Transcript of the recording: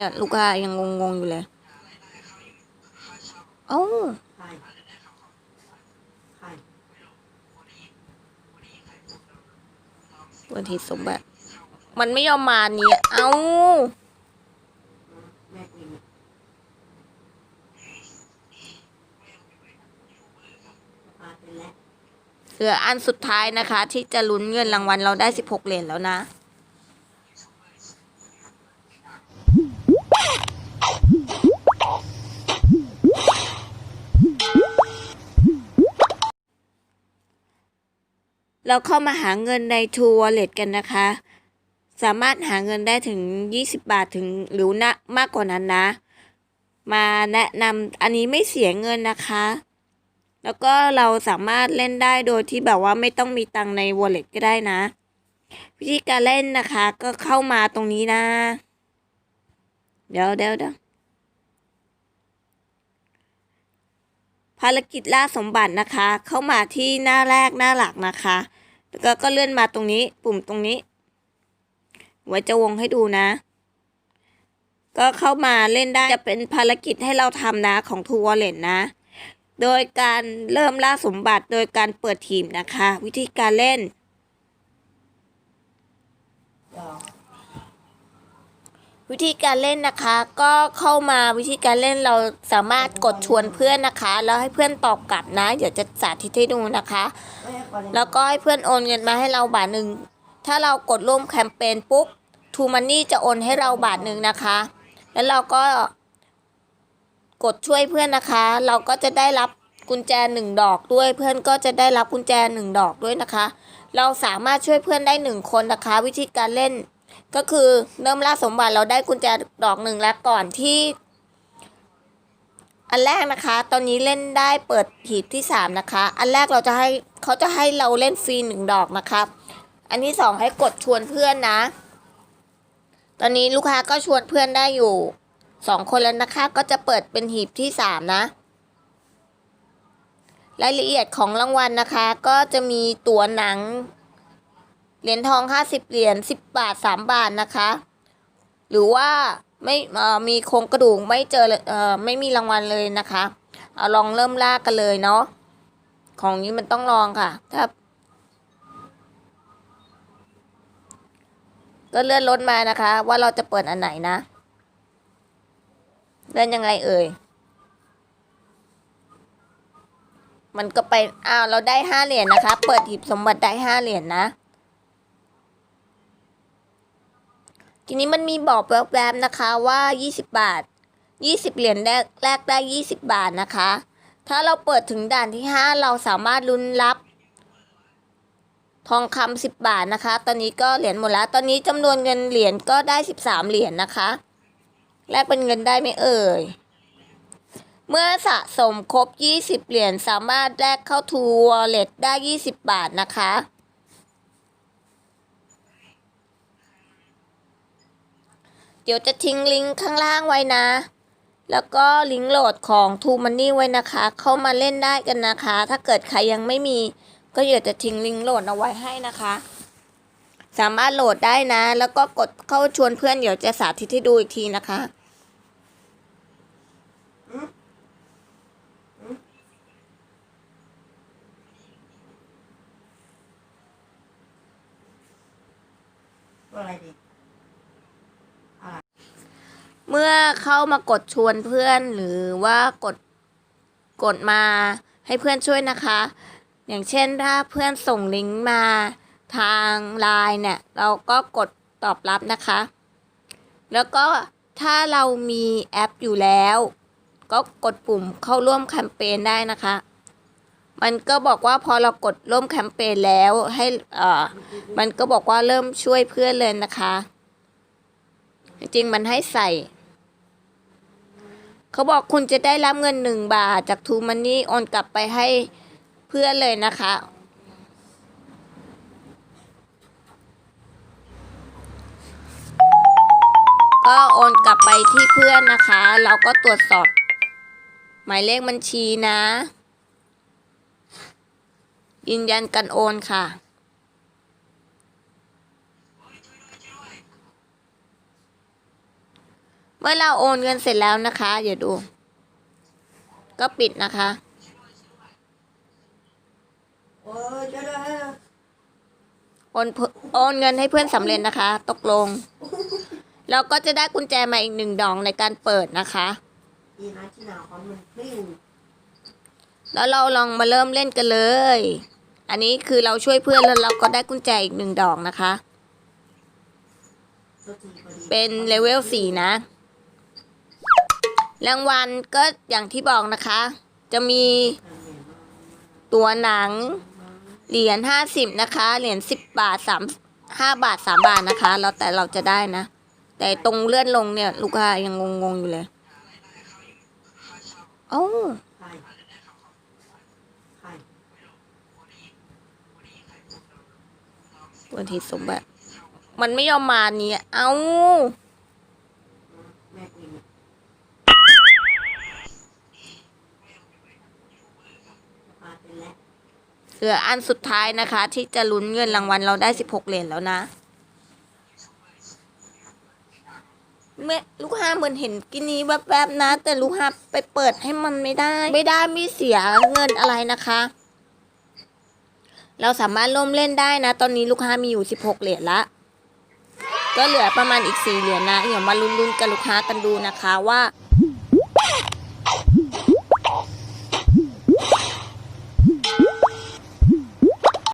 ยลูกค้ายังงงๆอยู่เลย เอ้าวันที่สมบัติ มันไม่ยอมมาเนี่ย เอ้าเหลืออันสุดท้ายนะคะ ที่จะลุ้นเงินรางวัลเราได้16เหรียญแล้วนะ เราเข้ามาหาเงินใน True Wallet กันนะคะ สามารถหาเงินได้ถึง 20 บาทถึงหรือนะมากกว่านั้นนะ มาแนะนำอันนี้ไม่เสียเงินนะคะ แล้วก็เราสามารถเล่นได้โดยที่แบบว่าไม่ต้องมีตังใน wallet ก็ได้นะ วิธีการเล่นนะคะก็เข้ามาตรงนี้นะ เดี๋ยวเดี๋ยวเดี๋ยวภารกิจล่าสมบัตินะคะ เข้ามาที่หน้าแรกหน้าหลักนะคะ แล้วก็ก็เลื่อนมาตรงนี้ ปุ่มตรงนี้ ไว้จะวงให้ดูนะ ก็เข้ามาเล่นได้จะเป็นภารกิจให้เราทำนะของทูวอลเลนนะ โดยการเริ่มล่าสมบัติโดยการเปิดทีมนะคะ วิธีการเล่น ดอก วิธีการเล่นนะคะ ก็เข้ามาวิธีการเล่นเราสามารถกดชวนเพื่อนนะคะ แล้วให้เพื่อนตอบกลับนะ เดี๋ยวจะสาธิตให้ดูนะคะ แล้วก็ให้เพื่อนโอนเงินมาให้เราบาทหนึ่งถ้าเรากดร่วมแคมเปญปุ๊บทูมันนี่จะโอนให้เราบาทหนึ่งนะคะ แล้วเราก็กดช่วยเพื่อนนะคะ เราก็จะได้รับกุญแจหนึ่งดอกด้วย เพื่อนก็จะได้รับกุญแจหนึ่งดอกด้วยนะคะ เราสามารถช่วยเพื่อนได้หนึ่งคนนะคะ วิธีการเล่น ก็คือเริ่มล่าสมบัติเราได้กุญแจดอกหนึ่งแล้วก่อนที่ อันแรกนะคะ ตอนนี้เล่นได้เปิดหีบที่สามนะคะ อันแรกเราจะให้เขาจะให้เราเล่นฟรีหนึ่งดอกนะครับ อันที่สองให้กดชวนเพื่อนนะ ตอนนี้ลูกค้าก็ชวนเพื่อนได้อยู่สองคนแล้วนะคะ ก็จะเปิดเป็นหีบที่สามนะรายละเอียดของรางวัลนะคะ ก็จะมีตัวหนัง เหรียญทอง50เหรียญ10บาท3บาทนะคะ หรือว่าไม่มีโครงกระดูกไม่เจอเออไม่มีรางวัลเลยนะคะเอาลองเริ่มลากกันเลยเนาะของนี้มันต้องลองค่ะ ถ้า ก็เลื่อนรถมานะคะ ว่าเราจะเปิดอันไหนนะเลื่อนยังไงเอ่ยมันก็ไปอ้าวเราได้ห้าเหรียญนะคะ เปิดหีบสมบัติได้ห้าเหรียญนะ ทีนี้มันมีบอกแวบๆนะคะว่า 20 บาท 20 เหรียญแรกแรกได้ 20 บาทนะคะ ถ้าเราเปิดถึงด่านที่ 5 เราสามารถลุ้นรับ ทองคำ10 บาทนะคะ ตอนนี้ก็เหรียญหมดแล้ว ตอนนี้จำนวนเงินเหรียญก็ได้ 13 เหรียญนะคะ แลกเป็นเงินได้ไหมเอ่ย เมื่อสะสมครบ 20 เหรียญสามารถแลกเข้า True Wallet ได้ 20 บาทนะคะ ดี๋ยวจะทิ้งลิงก์ข้างล่างไว้นะ แล้วก็ลิงก์โหลดของ True Money ไว้นะคะ เข้ามาเล่นได้กันนะคะ ถ้าเกิดใครยังไม่มี ก็เดี๋ยวจะทิ้งลิงก์โหลดเอาไว้ให้นะคะ สามารถโหลดได้นะ แล้วก็กดเข้าชวนเพื่อนเดี๋ยวจะสาธิตให้ดูอีกทีนะคะอะไรดี เมื่อเข้ามากดชวนเพื่อนหรือว่ากดกดมาให้เพื่อนช่วยนะคะ อย่างเช่นถ้าเพื่อนส่งลิงก์มาทางไลน์เนี่ย เราก็กดตอบรับนะคะ แล้วก็ถ้าเรามีแอปอยู่แล้ว ก็กดปุ่มเข้าร่วมแคมเปญได้นะคะ มันก็บอกว่าพอเรากดร่วมแคมเปญแล้วให้เอ่อมันก็บอกว่าเริ่มช่วยเพื่อนเลยนะคะ จริงมันให้ใส่ เขาบอกคุณจะได้รับเงินหนึ่งบาทจากทูมันนี่โอนกลับไปให้เพื่อนเลยนะคะ ก็โอนกลับไปที่เพื่อนนะคะ เราก็ตรวจสอบ หมายเลขบัญชีนะ ยืนยันการโอนค่ะ เมื่อเราโอนเงินเสร็จแล้วนะคะเดี๋ยวดู ก็ปิดนะคะโอนเพื่อโอนเงินให้เพื่อนสำเร็จนะคะ ตกลง เราก็จะได้กุญแจมาอีกหนึ่งดอกในการเปิดนะคะดีนะที่หนาวเขามันกลิ้งแล้วเราลองมาเริ่มเล่นกันเลย อันนี้คือเราช่วยเพื่อนแล้วเราก็ได้กุญแจอีกหนึ่งดอกนะคะ เป็นเลเวลสี่นะ รางวัลก็อย่างที่บอกนะคะ จะมีตัวหนัง เหรียญห้าสิบนะคะ เหรียญสิบบาทสามห้าบาทสามบาทนะคะแล้วแต่เราจะได้นะ แต่ตรงเลื่อนลงเนี่ย ลูกค้ายังงงๆอยู่เลยเอ้าใครใครตัวทีสมบัติมันไม่ยอมมาเนี่ย เอ้าม่กูเนี่ยมาเป็นแล้ว เหลืออันสุดท้ายนะคะ ที่จะลุ้นเงินรางวัลเราได้สิบหกเหรียญแล้วนะเมื่อลูกค้าเหมือนเห็นกินนี้แวบๆนะ แต่ลูกค้าไปเปิดให้มันไม่ได้ ไม่ได้ไม่เสียเงินอะไรนะคะ เราสามารถร่วมเล่นได้นะ ตอนนี้ลูกค้ามีอยู่สิบหกเหรียญละก็เหลือประมาณอีกสี่เหรียญนะเดี๋ยวมาลุ้นๆกับลูกค้ากันดูนะคะว่า